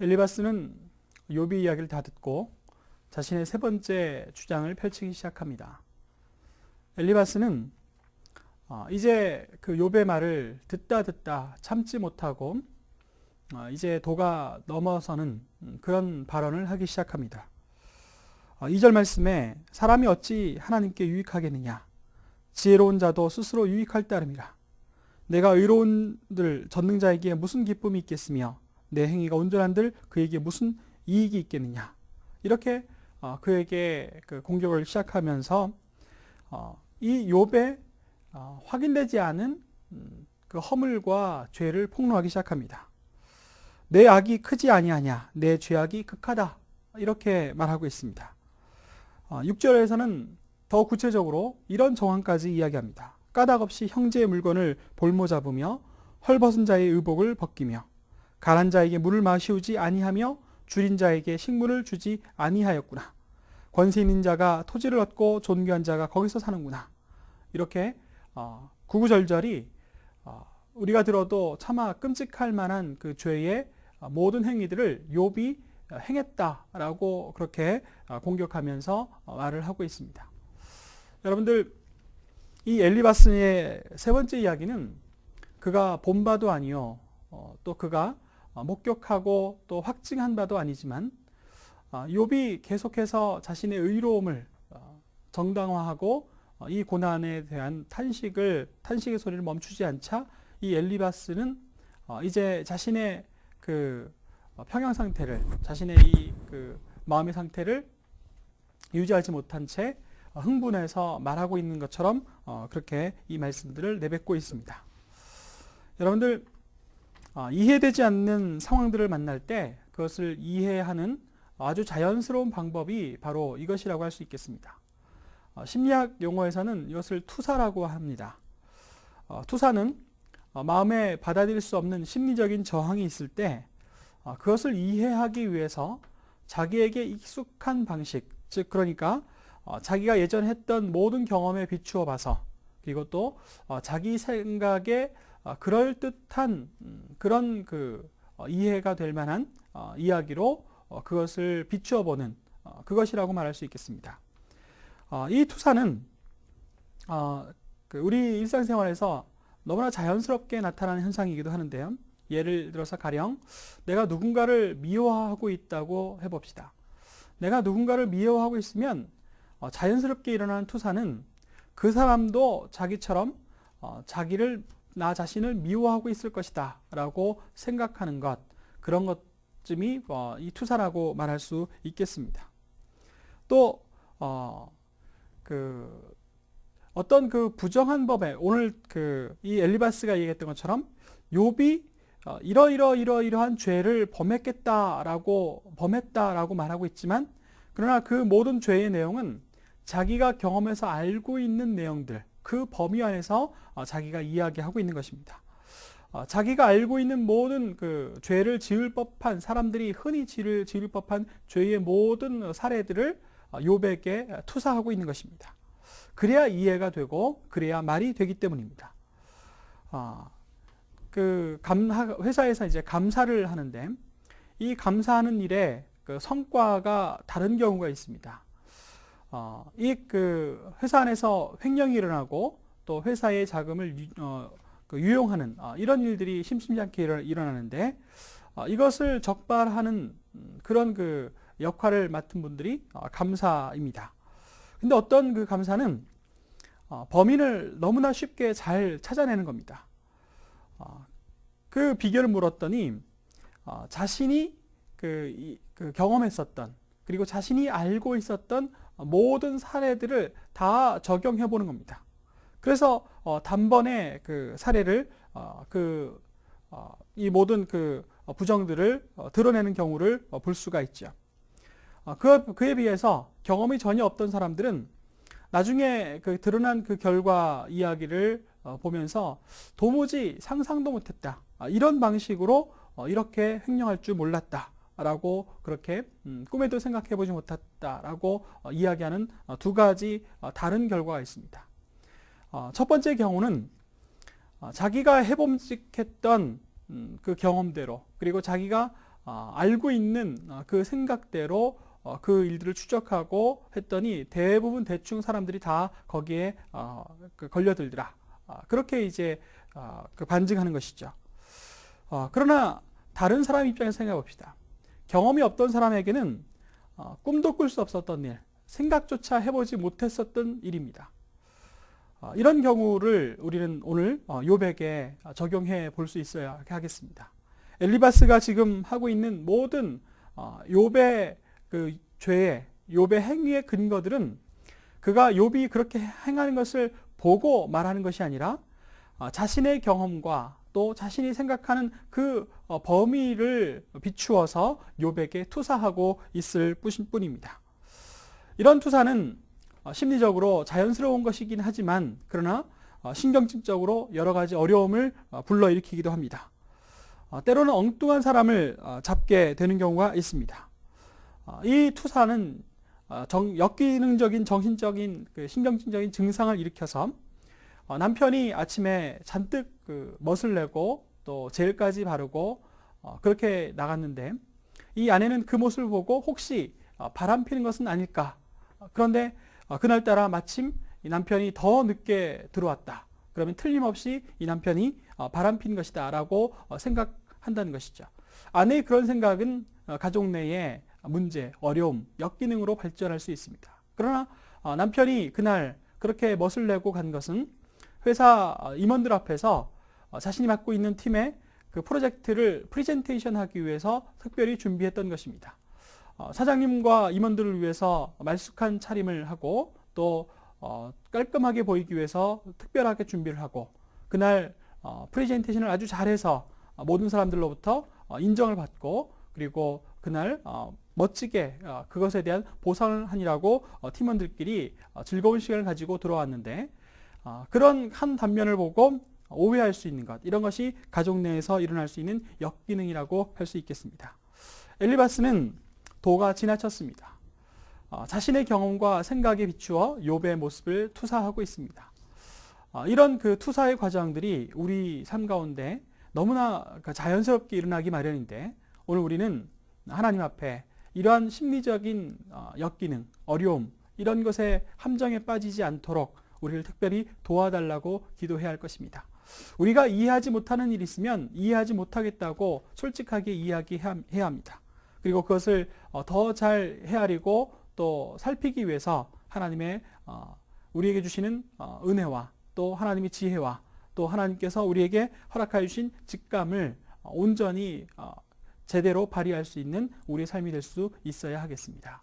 엘리바스는 요비 이야기를 다 듣고 자신의 세 번째 주장을 펼치기 시작합니다. 엘리바스는 어, 이제 그 욥의 말을 듣다 듣다 참지 못하고 어, 이제 도가 넘어서는 그런 발언을 하기 시작합니다. 어, 2절 말씀에 사람이 어찌 하나님께 유익하겠느냐 지혜로운 자도 스스로 유익할 따름이라 내가 의로운들 전능자에게 무슨 기쁨이 있겠으며 내 행위가 온전한들 그에게 무슨 이익이 있겠느냐 이렇게 어, 그에게 그 공격을 시작하면서 어, 이 욥의 어, 확인되지 않은 음, 그 허물과 죄를 폭로하기 시작합니다. 내 악이 크지 아니하냐, 내 죄악이 극하다 이렇게 말하고 있습니다. 6절에서는 더 구체적으로 이런 정황까지 이야기합니다. 까닭 없이 형제의 물건을 볼모 잡으며 헐벗은 자의 의복을 벗기며 가란 자에게 물을 마시우지 아니하며 줄인 자에게 식물을 주지 아니하였구나. 권세 있는 자가 토지를 얻고 존귀한 자가 거기서 사는구나. 이렇게 어, 구구절절이 어, 우리가 들어도 차마 끔찍할 만한 그 죄의 모든 행위들을 욥이 행했다라고 그렇게 어, 공격하면서 말을 하고 있습니다. 여러분들 이 엘리바스의 세 번째 이야기는 그가 본 바도 아니요 또 그가 목격하고 또 확증한 바도 아니지만 욥이 계속해서 자신의 의로움을 정당화하고 이 고난에 대한 탄식을 탄식의 소리를 멈추지 않자 이 엘리바스는 이제 자신의 그 평형 상태를 자신의 이 그 마음의 상태를 유지하지 못한 채 흥분해서 말하고 있는 것처럼 그렇게 이 말씀들을 내뱉고 있습니다. 여러분들 이해되지 않는 상황들을 만날 때 그것을 이해하는 아주 자연스러운 방법이 바로 이것이라고 할 수 있겠습니다. 어, 심리학 용어에서는 이것을 투사라고 합니다. 어, 투사는 어, 마음에 받아들일 수 없는 심리적인 저항이 있을 때 그것을 이해하기 위해서 자기에게 익숙한 방식, 즉 그러니까 자기가 예전 했던 모든 경험에 비추어 봐서 그리고 또 자기 생각에 그럴 듯한 음, 그런 그 이해가 될 만한 이야기로 그것을 비추어 보는 그것이라고 말할 수 있겠습니다. 어, 이 투사는 어, 그 우리 일상생활에서 너무나 자연스럽게 나타나는 현상이기도 하는데요. 예를 들어서 가령 내가 누군가를 미워하고 있다고 해봅시다. 내가 누군가를 미워하고 있으면 어, 자연스럽게 일어나는 투사는 그 사람도 자기처럼 어, 자기를 나 자신을 미워하고 있을 것이다 라고 생각하는 것 그런 것쯤이 어, 이 투사라고 말할 수 있겠습니다. 또 어, 그 어떤 그 부정한 법에 오늘 그 이 엘리바스가 얘기했던 것처럼 욥이 어, 이러이러 이러이러한 죄를 범했겠다라고 범했다라고 말하고 있지만 그러나 그 모든 죄의 내용은 자기가 경험해서 알고 있는 내용들 그 범위 안에서 어, 자기가 이야기하고 있는 것입니다. 어, 자기가 알고 있는 모든 그 죄를 지을 법한 사람들이 흔히 지을, 지을 법한 죄의 모든 사례들을 욥에게 투사하고 있는 것입니다. 그래야 이해가 되고 그래야 말이 되기 때문입니다. 아, 그 감, 회사에서 이제 감사를 하는데 이 감사하는 일에 그 성과가 다른 경우가 있습니다. 어, 이그 회사 안에서 횡령이 일어나고 또 회사의 자금을 유, 어, 그 유용하는 어, 이런 일들이 심심찮게 일어 나는데 어, 이것을 적발하는 음, 그런 그 역할을 맡은 분들이 어, 감사입니다. 근데 어떤 그 감사는 어, 범인을 너무나 쉽게 잘 찾아내는 겁니다. 어, 그 비결을 물었더니 자신이 그, 그 경험했었던 그리고 자신이 알고 있었던 모든 사례들을 다 적용해 보는 겁니다. 그래서 단번에 그 사례를 그이 모든 그 부정들을 드러내는 경우를 볼 수가 있죠. 어, 그, 그에 비해서 경험이 전혀 없던 사람들은 나중에 그 드러난 그 결과 이야기를 어, 보면서 도무지 상상도 못했다. 아, 이런 방식으로 어, 이렇게 횡령할 줄 몰랐다. 라고 그렇게 음, 꿈에도 생각해 보지 못했다 라고 이야기하는 두 가지 다른 결과가 있습니다. 첫 번째 경우는 자기가 해봄직했던 음, 그 경험대로 그리고 자기가 어, 알고 있는 어, 그 생각대로 어, 그 일들을 추적하고 했더니 대부분 대충 사람들이 다 거기에 어, 그 걸려들더라. 아, 그렇게 이제 어, 그 반증하는 것이죠. 어, 그러나 다른 사람 입장에서 생각해 봅시다. 경험이 없던 사람에게는 어, 꿈도 꿀 수 없었던 일, 생각조차 해보지 못했었던 일입니다. 어, 이런 경우를 우리는 오늘 어, 요백에 적용해 볼 수 있어야 하겠습니다. 엘리바스가 지금 하고 있는 모든 어, 욥의 그 죄의 욥의 행위의 근거들은 그가 욥이 그렇게 행하는 것을 보고 말하는 것이 아니라 어, 자신의 경험과 또 자신이 생각하는 그 어, 범위를 비추어서 욥에게 투사하고 있을 뿐입니다. 이런 투사는 어, 심리적으로 자연스러운 것이긴 하지만 그러나 어, 신경질적으로 여러 가지 어려움을 어, 불러일으키기도 합니다. 어, 때로는 엉뚱한 사람을 어, 잡게 되는 경우가 있습니다. 어, 이 투사는 역기능적인 정신적인 그 신경질적인 증상을 일으켜서 어, 남편이 아침에 잔뜩 그 멋을 내고 또 젤까지 바르고 어, 그렇게 나갔는데 이 아내는 그 모습을 보고 혹시 어, 바람 피는 것은 아닐까? 어, 그런데 어, 그날따라 마침 이 남편이 더 늦게 들어왔다. 그러면 틀림없이 이 남편이 어, 바람 핀 것이다 라고 어, 생각한다는 것이죠. 아내의 그런 생각은 어, 가족 내에 문제, 어려움, 역기능으로 발전할 수 있습니다. 그러나 어, 남편이 그날 그렇게 멋을 내고 간 것은 회사 어, 임원들 앞에서 어, 자신이 맡고 있는 팀의 그 프로젝트를 프리젠테이션 하기 위해서 특별히 준비했던 것입니다. 어, 사장님과 임원들을 위해서 말쑥한 차림을 하고 또 어, 깔끔하게 보이기 위해서 특별하게 준비를 하고 그날 어, 프레젠테이션을 아주 잘해서 어, 모든 사람들로부터 어, 인정을 받고 그리고 그날 어, 멋지게 어, 그것에 대한 보상을 하니라고 어, 팀원들끼리 어, 즐거운 시간을 가지고 들어왔는데 어, 그런 한 단면을 보고 오해할 수 있는 것 이런 것이 가족 내에서 일어날 수 있는 역기능이라고 할 수 있겠습니다. 엘리바스는 도가 지나쳤습니다. 어, 자신의 경험과 생각에 비추어 욥의 모습을 투사하고 있습니다. 어, 이런 그 투사의 과정들이 우리 삶 가운데 너무나 그 자연스럽게 일어나기 마련인데 오늘 우리는 하나님 앞에 이러한 심리적인 어, 역기능, 어려움 이런 것에 함정에 빠지지 않도록 우리를 특별히 도와달라고 기도해야 할 것입니다. 우리가 이해하지 못하는 일이 있으면 이해하지 못하겠다고 솔직하게 이야기해야 합니다. 그리고 그것을 어, 더잘 헤아리고 또 살피기 위해서 하나님의 어, 우리에게 주시는 어, 은혜와 또 하나님의 지혜와 또 하나님께서 우리에게 허락하여 주신 직감을 온전히 제대로 발휘할 수 있는 우리의 삶이 될 수 있어야 하겠습니다.